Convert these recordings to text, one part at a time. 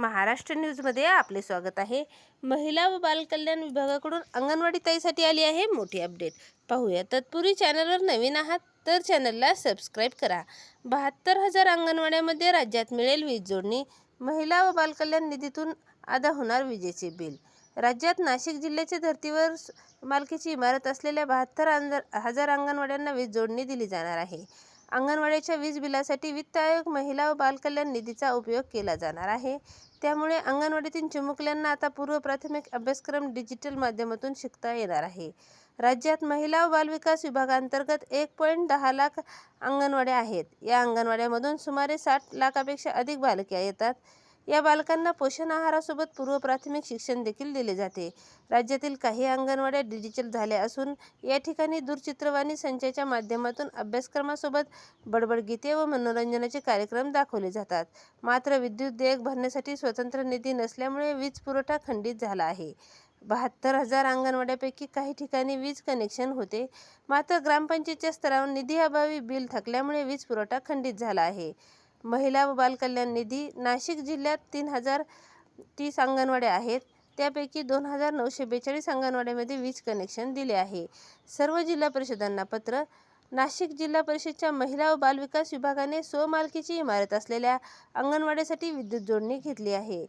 महाराष्ट्र न्यूजमध्ये आपले स्वागत आहे. महिला व बालकल्याण विभागाकडून अंगणवाडी ताईसाठी आली आहे मोठी अपडेट. पाहूया तत्पूर्वी चॅनलवर नवीन आहात तर चॅनलला सबस्क्राईब करा. बहात्तर हजार अंगणवाड्यामध्ये राज्यात मिळेल वीज जोडणी. महिला व बालकल्याण निधीतून अदा होणार विजेचे बिल. राज्यात नाशिक जिल्ह्याच्या धर्तीवर मालकीची इमारत असलेल्या बहात्तर हजार अंगणवाड्यांना वीज जोडणी दिली जाणार आहे. अंगणवाडीच्या वीज बिलासाठी वित्त आयोग महिला व बालकल्याण निधीचा उपयोग केला जाणार आहे. त्यामुळे अंगणवाडीतील चिमुकल्यांना आता पूर्व प्राथमिक अभ्यासक्रम डिजिटल माध्यमातून शिकता येणार आहे. राज्यात महिला व बालविकास विभागांतर्गत एक पॉईंट दहा लाख अंगणवाड्या आहेत. या अंगणवाड्यामधून सुमारे साठ लाखापेक्षा अधिक बालक्या येतात. या बालकांना पोषण आहारासोबत पूर्व प्राथमिक शिक्षण देखील दिले जाते. राज्यातील काही अंगणवाड्या डिजिटल झाल्या असून या ठिकाणी दूरचित्रवाणी संचाच्या माध्यमातून अभ्यासक्रमासोबत बडबडगीते व मनोरंजनाचे कार्यक्रम दाखवले जातात. मात्र विद्युत देयक भरण्यासाठी स्वतंत्र निधी नसल्यामुळे वीज पुरवठा खंडित झाला आहे. बहात्तर हजार अंगणवाड्यापैकी काही ठिकाणी वीज कनेक्शन होते. मात्र ग्रामपंचायतच्या स्तरावर निधीअभावी बिल थकल्यामुळे वीज पुरवठा खंडित झाला आहे. महिला व बालकल्याण निधी नाशिक जिल्ह्यात तीन हजार तीस अंगणवाड्या आहेत. त्यापैकी दोन हजार नऊशे बेचाळीस अंगणवाड्यामध्ये वीज कनेक्शन दिले आहे. सर्व जिल्हा परिषदांना पत्र. नाशिक जिल्हा परिषदच्या महिला व बालविकास विभागाने स्वमालकीची इमारत असलेल्या अंगणवाड्यासाठी विद्युत जोडणी घेतली आहे.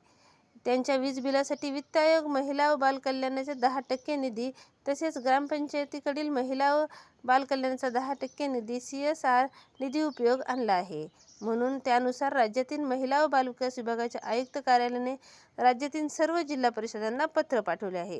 त्यांच्या वीज बिलासाठी वित्त आयोग महिला व बालकल्याणाचा दहा टक्के निधी तसेच ग्रामपंचायतीकडील महिला व बालकल्याणाचा दहा टक्के निधी सी एस आर निधी उपयोग आणला आहे. म्हणून त्यानुसार राज्यातील महिला व बालविकास विभागाच्या आयुक्त कार्यालयाने राज्यातील सर्व जिल्हा परिषदांना पत्र पाठवले आहे.